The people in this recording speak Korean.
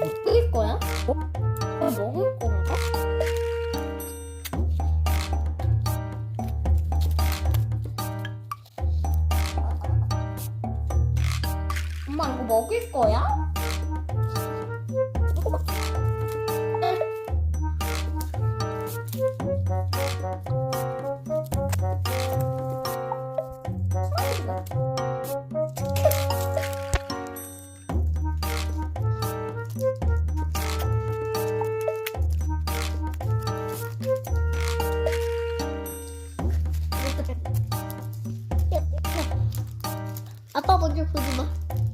먹을 거야? 뭐? 먹을 건가? 엄마 이거 먹을 거야? 아빠 먼저 보지 마.